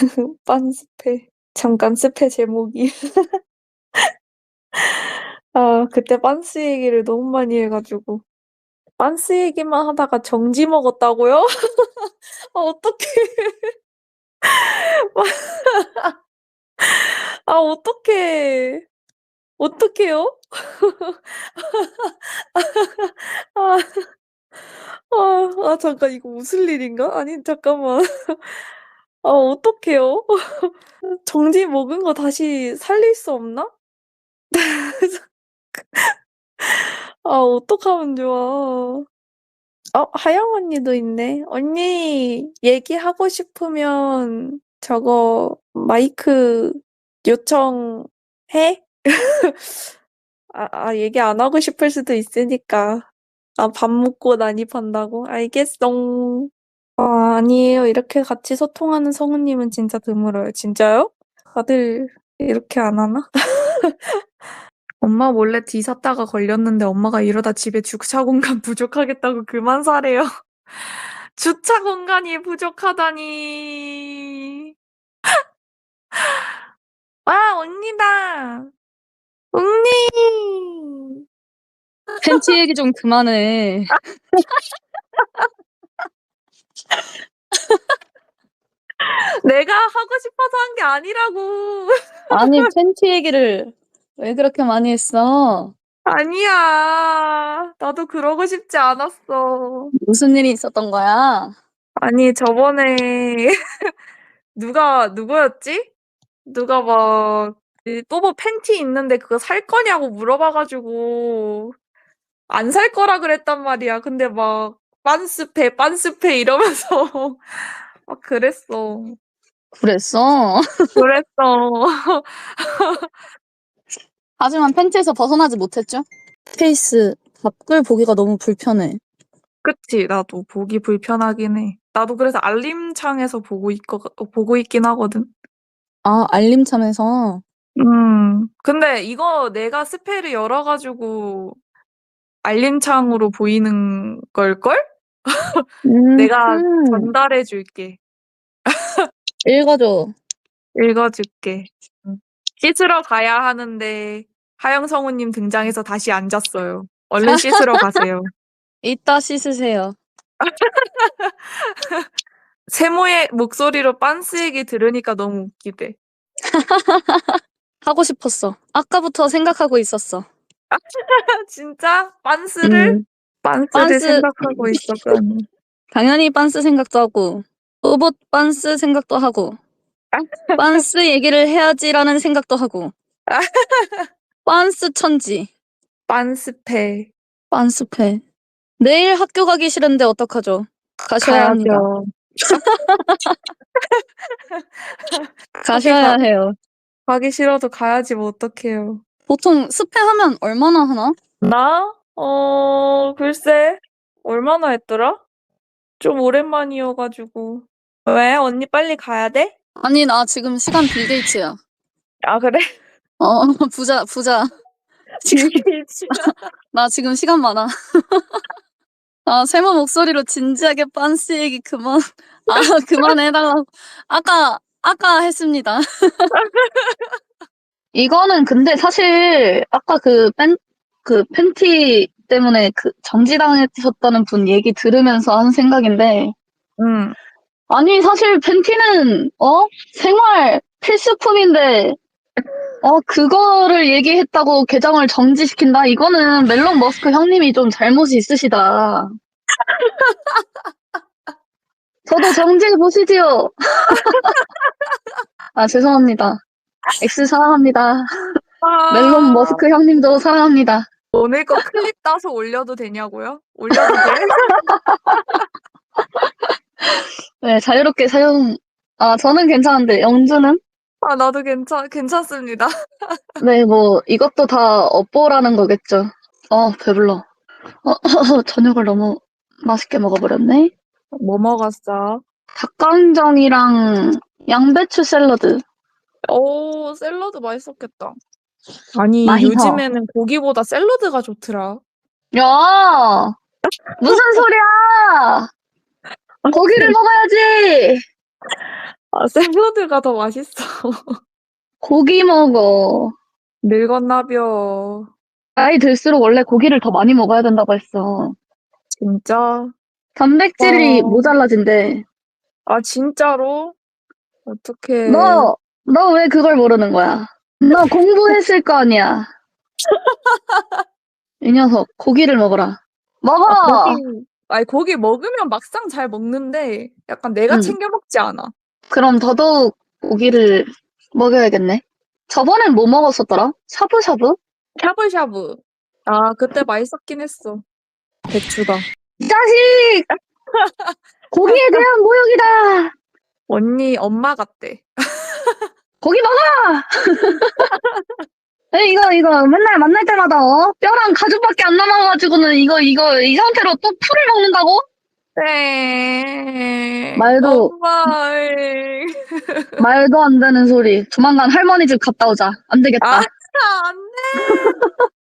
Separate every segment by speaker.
Speaker 1: 빤스페. 잠깐 스페 제목이. 아 그때 빤스 얘기를 너무 많이 해 가지고. 빤스 얘기만 하다가 정지 먹었다고요? 아 어떡해. 아 어떡해. 어떡해요? 아. 아. 아 잠깐 이거 웃을 일인가? 아니 잠깐만. 아 어떡해요? 정지 먹은 거 다시 살릴 수 없나? 아 어떡하면 좋아. 어 하영 언니도 있네. "언니 얘기하고 싶으면 저거 마이크 요청해?" 아 아 얘기 안 하고 싶을 수도 있으니까. 아 밥 먹고 난입한다고? 알겠쏨. 아 아니에요. 이렇게 같이 소통하는 성우님은 진짜 드물어요. 진짜요? 다들 이렇게 안 하나? 엄마 몰래 디 샀다가 걸렸는데 엄마가 이러다 집에 주차 공간 부족하겠다고 그만 사래요. 주차 공간이 부족하다니. 와 언니다. 언니.
Speaker 2: 팬티 얘기 좀 그만해.
Speaker 1: 내가 하고 싶어서 한 게 아니라고.
Speaker 2: 아니 팬티 얘기를 왜 그렇게 많이 했어?
Speaker 1: 아니야. 나도 그러고 싶지 않았어.
Speaker 2: 무슨 일이 있었던 거야?
Speaker 1: 아니 저번에 누가 누구였지? 누가 막이또뭐 팬티 있는데 그거 살 거냐고 물어봐 가지고 안 살 거라 그랬단 말이야. 근데 막 빤스페, 빤스페 이러면서 막 그랬어.
Speaker 2: 그랬어?
Speaker 1: 그랬어.
Speaker 2: 하지만 팬티에서 벗어나지 못했죠? 페이스 답글 보기가 너무 불편해.
Speaker 1: 그치. 나도 보기 불편하긴 해. 나도 그래서 알림창에서 보고 있거 보고 있긴 하거든.
Speaker 2: 아 알림창에서.
Speaker 1: 음. 근데 이거 내가 스페를 열어 가지고 알림창으로 보이는 걸걸? 내가
Speaker 2: 음흠.
Speaker 1: 전달해 줄게.
Speaker 2: 읽어 줘.
Speaker 1: 읽어 줄게. 음. 씻으러 가야 하는데 하영 성우님 등장해서 다시 앉았어요. 얼른 씻으러 가세요.
Speaker 2: 이따 씻으세요.
Speaker 1: 세모의 목소리로 빤스 얘기 들으니까 너무 웃기대.
Speaker 2: 하고 싶었어. 아까부터 생각하고 있었어.
Speaker 1: 진짜? 빤스를?
Speaker 2: 음.
Speaker 1: 빤스를
Speaker 2: 빤스
Speaker 1: 생각하고 있었다니.
Speaker 2: 당연히 빤스 생각도 하고 로봇 빤스 생각도 하고 빤스 얘기를 해야지라는 생각도 하고 빤스 천지
Speaker 1: 빤스페.
Speaker 2: 빤스페 내일 학교 가기 싫은데 어떡하죠? 가셔야 합니다.
Speaker 1: 가야죠.
Speaker 2: 가셔야 해요.
Speaker 1: 가기 싫어도 가야지 뭐 어떡해요.
Speaker 2: 보통 스페 하면 얼마나 하나?
Speaker 1: 나? 어 글쎄 얼마나 했더라? 좀 오랜만이어 가지고. 왜? 언니 빨리 가야 돼?
Speaker 2: 아니 나 지금 시간 빌게이츠야.
Speaker 1: 아 그래?
Speaker 2: 어 부자 부자. 지금. 나 지금 시간 많아. 아 세모 목소리로 진지하게 빤스 얘기 그만 아 그만해 달라고. 아까 아까 했습니다. 이거는 근데 사실 아까 그팬 그 팬티 때문에 그 정지당하셨다는 분 얘기 들으면서 한 생각인데
Speaker 1: 음.
Speaker 2: 아니 사실 팬티는 어 생활 필수품인데 어 그거를 얘기했다고 계정을 정지시킨다 이거는 멜론 머스크 형님이 좀 잘못이 있으시다. 저도 정지해 보시지요. 아 죄송합니다. X 사랑합니다.
Speaker 1: 아.
Speaker 2: 멜론 머스크 형님도 사랑합니다.
Speaker 1: 오늘 거 클립 따서 올려도 되냐고요? 올려도 돼?
Speaker 2: 네 자유롭게 사용 아 저는 괜찮은데 영주는?
Speaker 1: 아 나도 괜찮 괜찮습니다.
Speaker 2: 네 뭐 이것도 다 업보라는 거겠죠. 어 배불러. 어 저녁을 너무 맛있게 먹어버렸네.
Speaker 1: 뭐 먹었어?
Speaker 2: 닭강정이랑 양배추 샐러드.
Speaker 1: 오 샐러드 맛있었겠다. 아니
Speaker 2: 맛있어.
Speaker 1: 요즘에는 고기보다 샐러드가 좋더라.
Speaker 2: 야 무슨 소리야? 고기를 먹어야지.
Speaker 1: 아, 샐러드가 더 맛있어.
Speaker 2: 고기 먹어.
Speaker 1: 늙었나벼.
Speaker 2: 나이 들수록 원래 고기를 더 많이 먹어야 된다고 했어.
Speaker 1: 진짜?
Speaker 2: 단백질이
Speaker 1: 어.
Speaker 2: 모자라진대.
Speaker 1: 아, 진짜로? 어떡해.
Speaker 2: 너, 너 왜 그걸 모르는 거야? 너 공부했을 거 아니야. 이 녀석, 고기를 먹어라. 먹어!
Speaker 1: 아, 고기, 아니, 고기 먹으면 막상 잘 먹는데, 약간 내가
Speaker 2: 응.
Speaker 1: 챙겨 먹지 않아.
Speaker 2: 그럼 더더욱 고기를 먹여야겠네. 저번엔 뭐 먹었었더라? 샤브샤브?
Speaker 1: 샤브샤브. 아, 그때 맛있었긴 했어. 배추가.
Speaker 2: 이 자식! 고기에 대한 모욕이다!
Speaker 1: 언니, 엄마 같대.
Speaker 2: 고기 먹어! 에이, 이거, 이거, 맨날 만날 때마다, 어? 뼈랑 가죽밖에 안 남아가지고는 이거, 이거, 이 상태로 또 풀을 먹는다고?
Speaker 1: 네.
Speaker 2: 말도-. 말도 안 되는 소리. 조만간 할머니 집 갔다 오자. 안 되겠다.
Speaker 1: 아, 안 돼.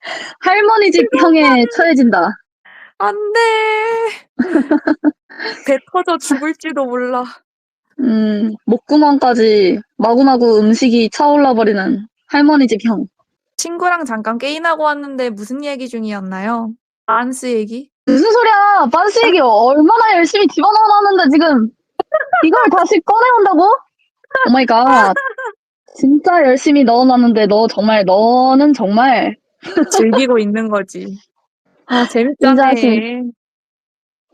Speaker 2: 할머니 집 형에 처해진다.
Speaker 1: 안 돼. 배 터져 죽을지도 몰라.
Speaker 2: 음, 목구멍까지 마구마구 음식이 차올라 버리는 할머니 집 형.
Speaker 1: 친구랑 잠깐 게임하고 왔는데 무슨 얘기 중이었나요? 안스 얘기?
Speaker 2: 무슨 소리야? 반스 얘기 얼마나 열심히 집어넣어놨는데 지금 이걸 다시 꺼내온다고? 오마이갓. 진짜 열심히 넣어놨는데 너 정말 너는 정말
Speaker 1: 즐기고 있는 거지. 아, 재밌잖아.
Speaker 2: 자식.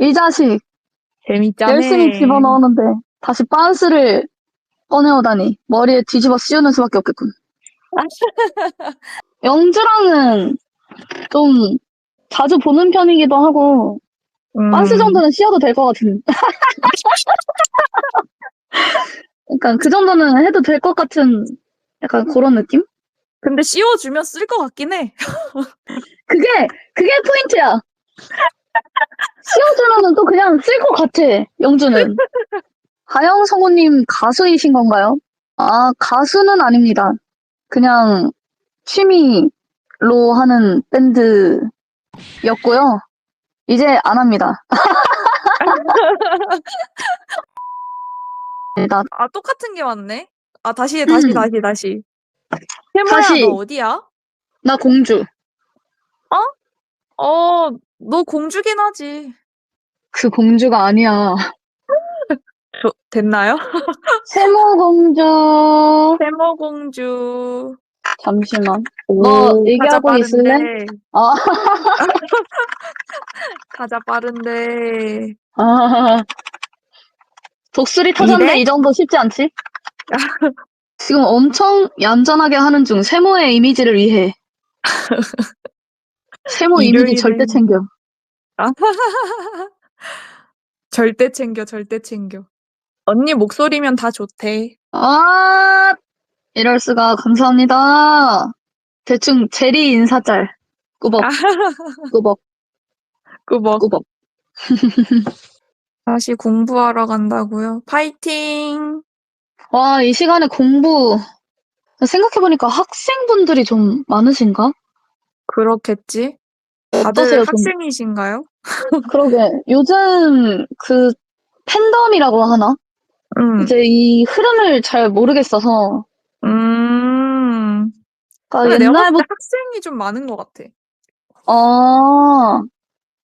Speaker 2: 이 자식
Speaker 1: 재밌잖아.
Speaker 2: 열심히 집어넣었는데 다시 반스를 꺼내오다니 머리에 뒤집어 씌우는 수밖에 없겠군. 영주랑은 좀 자주 보는 편이기도 하고
Speaker 1: 음,
Speaker 2: 반스 정도는 씌워도 될 것 같은. 약간 그 정도는 해도 될 것 같은 약간 그런 느낌?
Speaker 1: 근데 씌워주면 쓸 것 같긴 해.
Speaker 2: 그게 그게 포인트야. 씌워주면은 또 그냥 쓸 것 같아. 영주는. 하영 성우님 가수이신 건가요? 아 가수는 아닙니다. 그냥 취미로 하는 밴드였고요. 이제 안 합니다. 나
Speaker 1: 아, 똑같은 게 왔네? 아, 다시, 다시,
Speaker 2: 음.
Speaker 1: 다시, 다시. 세모야,
Speaker 2: 다시.
Speaker 1: 너 어디야?
Speaker 2: 나 공주.
Speaker 1: 어, 너 공주긴 하지.
Speaker 2: 그 공주가 아니야.
Speaker 1: 저, 됐나요?
Speaker 2: 세모 공주.
Speaker 1: 세모 공주.
Speaker 2: 잠시만.
Speaker 1: 오,
Speaker 2: 너 얘기하고
Speaker 1: 가자
Speaker 2: 있을래?
Speaker 1: 빠른데.
Speaker 2: 아,
Speaker 1: 가자 빠른데.
Speaker 2: 아. 독수리
Speaker 1: 이래?
Speaker 2: 이 정도 쉽지 않지? 지금 엄청 얌전하게 하는 중 세모의 이미지를 위해. 세모 이미지
Speaker 1: 일요일에-
Speaker 2: 절대 챙겨.
Speaker 1: 아. 절대 챙겨, 절대 챙겨. 언니 목소리면 다 좋대.
Speaker 2: 아, 이럴 수가 감사합니다. 대충 제리 인사짤. 꾸벅,
Speaker 1: 아.
Speaker 2: 꾸벅,
Speaker 1: 그뭐
Speaker 2: 꾸벅.
Speaker 1: 다시 공부하러 간다고요. 파이팅.
Speaker 2: 와, 이 시간에 공부. 생각해보니까 학생분들이 좀 많으신가?
Speaker 1: 그렇겠지. 다들
Speaker 2: 어떠세요, 좀?
Speaker 1: 학생이신가요?
Speaker 2: 그러게. 요즘 그 팬덤이라고 하나?
Speaker 1: 음.
Speaker 2: 이제 이 흐름을 잘 모르겠어서.
Speaker 1: 음.
Speaker 2: 그러니까 옛날부터,
Speaker 1: 때 학생이 좀 많은 것 같아.
Speaker 2: 아,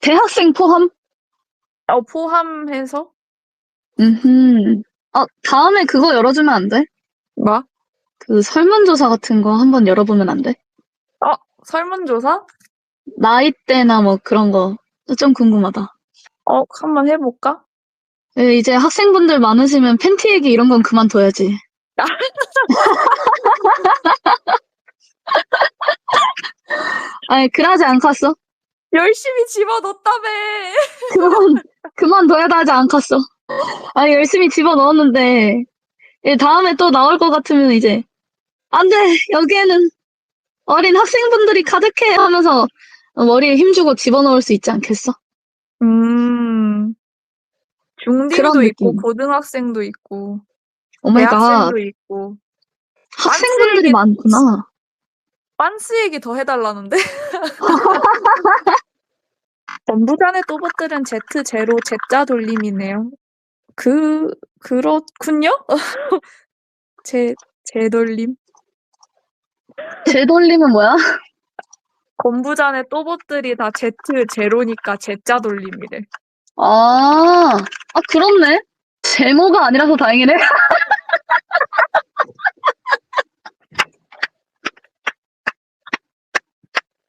Speaker 2: 대학생 포함?
Speaker 1: 어, 포함해서?
Speaker 2: 음, 아, 다음에 그거 열어주면 안 돼?
Speaker 1: 뭐?
Speaker 2: 그 설문조사 같은 거 한번 열어보면 안 돼?
Speaker 1: 설문조사?
Speaker 2: 나이대나 뭐 그런 거. 좀 궁금하다.
Speaker 1: 어, 한번 해볼까?
Speaker 2: 예, 이제 학생분들 많으시면 팬티 얘기 이런 건 그만둬야지. 아니, 그러지 않겠어?
Speaker 1: 열심히 집어넣었다며.
Speaker 2: 그만, 그만둬야 하지 않겠어? 아니, 열심히 집어넣었는데, 예, 다음에 또 나올 것 같으면 이제, 안 돼! 여기에는 어린 학생분들이 가득해! 하면서 머리에 힘주고 집어넣을 수 있지 않겠어?
Speaker 1: 음.
Speaker 2: 그런
Speaker 1: 있고,
Speaker 2: 느낌.
Speaker 1: 고등학생도 있고,
Speaker 2: 오 마이 갓.
Speaker 1: 대학생도 있고.
Speaker 2: 학생분들이 많구나.
Speaker 1: 빤스 얘기 더 해달라는데? 전부전의 또봇들은 Z 제로 Z자 돌림이네요. 그 그렇군요. 제 제돌림.
Speaker 2: 제돌림은 뭐야?
Speaker 1: 건부잔의 또봇들이 다 Z 제로니까 Z자 돌림이래.
Speaker 2: 아, 아, 그렇네. 제모가 아니라서 다행이네.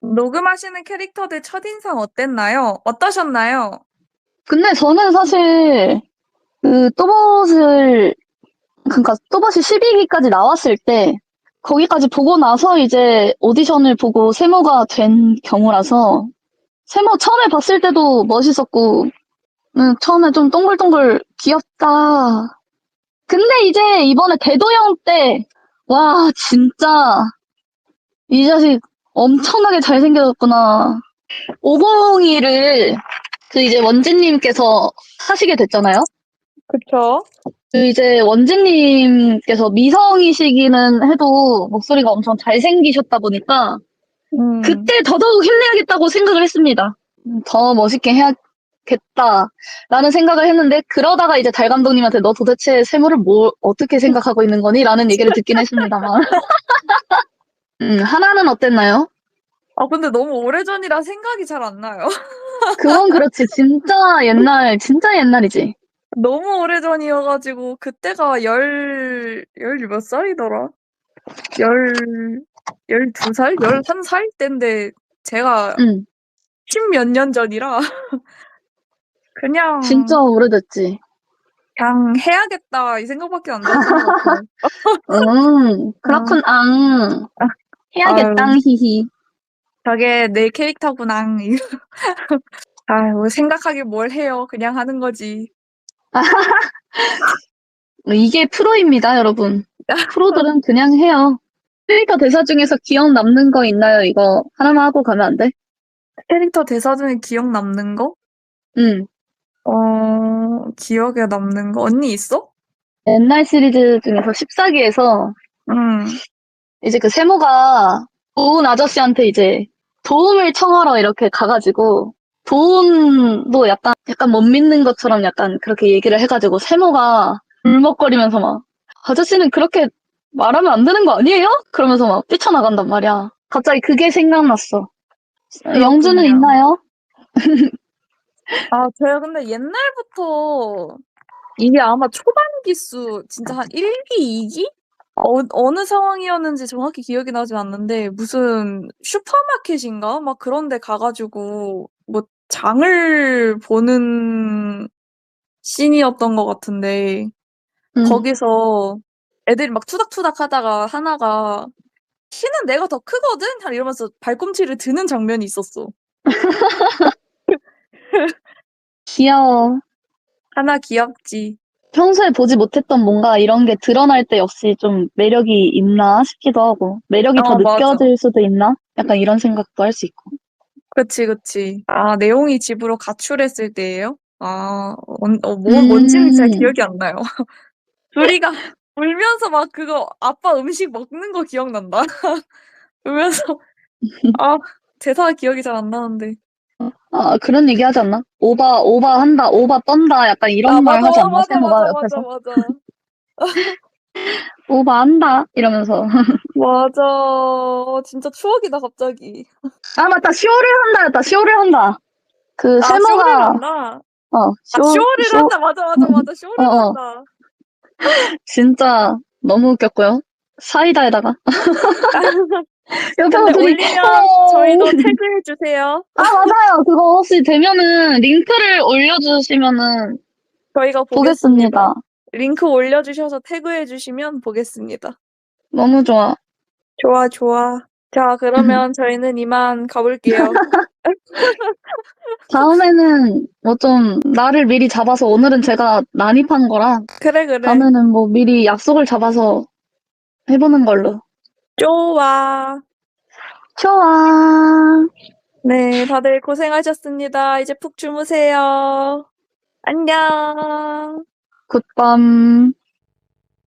Speaker 1: 녹음하시는 캐릭터들 첫인상 어땠나요? 어떠셨나요?
Speaker 2: 근데 저는 사실, 그, 또봇을, 그니까, 또봇이 12기까지 나왔을 때, 거기까지 보고 나서 이제 오디션을 보고 세모가 된 경우라서, 세모 처음에 봤을 때도 멋있었고, 음, 처음에 좀 동글동글 귀엽다. 근데 이제 이번에 대도형 때, 와, 진짜, 이 자식 엄청나게 잘생겨졌구나. 502를 그 이제 원진님께서 하시게 됐잖아요.
Speaker 1: 그쵸?
Speaker 2: 그 이제 원진님께서 미성이시기는 해도 목소리가 엄청 잘생기셨다 보니까
Speaker 1: 음.
Speaker 2: 그때 더더욱 힘내야겠다고 생각을 했습니다. 음, 더 멋있게 해야 겠다라는 생각을 했는데 그러다가 이제 달 감독님한테 너 도대체 세모를 뭐 어떻게 생각하고 있는 거니? 라는 얘기를 듣긴 했습니다만. 음, 하나는 어땠나요?
Speaker 1: 아 근데 너무 오래전이라 생각이 잘 안 나요.
Speaker 2: 그건 그렇지. 진짜 옛날, 진짜 옛날이지.
Speaker 1: 너무 오래전이어가지고 그때가 열, 열 몇 살이더라? 열, 열두 살? 열한 살 때인데 제가
Speaker 2: 응,
Speaker 1: 십몇 년 전이라 그냥
Speaker 2: 진짜 오래됐지.
Speaker 1: 그냥 해야겠다 이 생각밖에 안 들었던 것 같아요.
Speaker 2: 음, 그렇군, 앙. 해야겠다. 히히.
Speaker 1: 저게 내 캐릭터구나. 아유 생각하기 뭘 해요. 그냥 하는 거지.
Speaker 2: 이게 프로입니다, 여러분. 프로들은 그냥 해요. 캐릭터 대사 중에서 기억 남는 거 있나요? 이거 하나만 하고 가면 안 돼?
Speaker 1: 캐릭터 대사 중에 기억 남는 거?
Speaker 2: 응.
Speaker 1: 어, 기억에 남는 거? 언니 있어?
Speaker 2: 옛날 시리즈 중에서 14기에서
Speaker 1: 응.
Speaker 2: 이제 그 세모가 도운 아저씨한테 이제 도움을 청하러 이렇게 가가지고 도움도 약간 약간 못 믿는 것처럼 약간 그렇게 얘기를 해가지고 세모가 울먹거리면서 막 아저씨는 그렇게 말하면 안 되는 거 아니에요? 그러면서 막 뛰쳐나간단 말이야. 갑자기 그게 생각났어. 영주는. 있나요?
Speaker 1: 아, 제가 근데 옛날부터 이게 아마 초반 기 수 진짜 한 1기, 2기? 어, 어느 상황이었는지 정확히 기억이 나지 않는데 무슨 슈퍼마켓인가? 막 그런 데 가가지고 뭐 장을 보는 씬이었던 것 같은데
Speaker 2: 음.
Speaker 1: 거기서 애들이 막 투닥투닥 하다가 하나가 키는 내가 더 크거든? 이러면서 발꿈치를 드는 장면이 있었어.
Speaker 2: 귀여워.
Speaker 1: 하나 귀엽지.
Speaker 2: 평소에 보지 못했던 뭔가 이런 게 드러날 때 역시 좀 매력이 있나 싶기도 하고 매력이 더
Speaker 1: 어, 맞아.
Speaker 2: 느껴질 수도 있나? 약간 이런 생각도 할 수 있고.
Speaker 1: 그치, 그치. 아, 내용이 집으로 가출했을 때예요? 아, 언, 어, 뭐,
Speaker 2: 음.
Speaker 1: 뭔지는 잘 기억이 안 나요. 둘이가 울면서 막 그거 아빠 음식 먹는 거 기억난다. 울면서 아, 대사 기억이 잘 안 나는데.
Speaker 2: 아, 그런 얘기 하지 않나? 오바, 오바 한다, 오바 떤다, 약간 이런
Speaker 1: 아,
Speaker 2: 말
Speaker 1: 맞아,
Speaker 2: 하지 않나?
Speaker 1: 맞아,
Speaker 2: 세모가
Speaker 1: 맞아,
Speaker 2: 옆에서.
Speaker 1: 맞아, 맞아.
Speaker 2: 오바 한다, 이러면서.
Speaker 1: 맞아. 어, 진짜 추억이다, 갑자기.
Speaker 2: 아, 맞다, 쇼를 한다 였다, 쇼를 한다. 그,
Speaker 1: 아, 쇼를
Speaker 2: 세모가,
Speaker 1: 한다.
Speaker 2: 어,
Speaker 1: 아,
Speaker 2: 쇼,
Speaker 1: 쇼를
Speaker 2: 쇼,
Speaker 1: 한다. 맞아, 맞아, 맞아. 쇼를
Speaker 2: 어, 어.
Speaker 1: 한다.
Speaker 2: 진짜 너무 웃겼고요. 사이다에다가.
Speaker 1: 근데
Speaker 2: 둘이,
Speaker 1: 올리면
Speaker 2: 어.
Speaker 1: 저희도 태그해 주세요.
Speaker 2: 아, 맞아요. 그거 혹시 되면은 링크를 올려주시면은
Speaker 1: 저희가 보겠습니다.
Speaker 2: 보겠습니다.
Speaker 1: 링크 올려주셔서 태그해 주시면 보겠습니다.
Speaker 2: 너무 좋아.
Speaker 1: 좋아, 좋아. 자, 그러면 저희는 이만 가볼게요.
Speaker 2: 다음에는 뭐좀 나를 미리 잡아서 오늘은 제가 난입한 거라
Speaker 1: 그래, 그래.
Speaker 2: 다음에는 뭐 미리 약속을 잡아서 해보는 걸로.
Speaker 1: 좋아.
Speaker 2: 좋아.
Speaker 1: 네, 다들 고생하셨습니다. 이제 푹 주무세요. 안녕.
Speaker 2: 굿밤.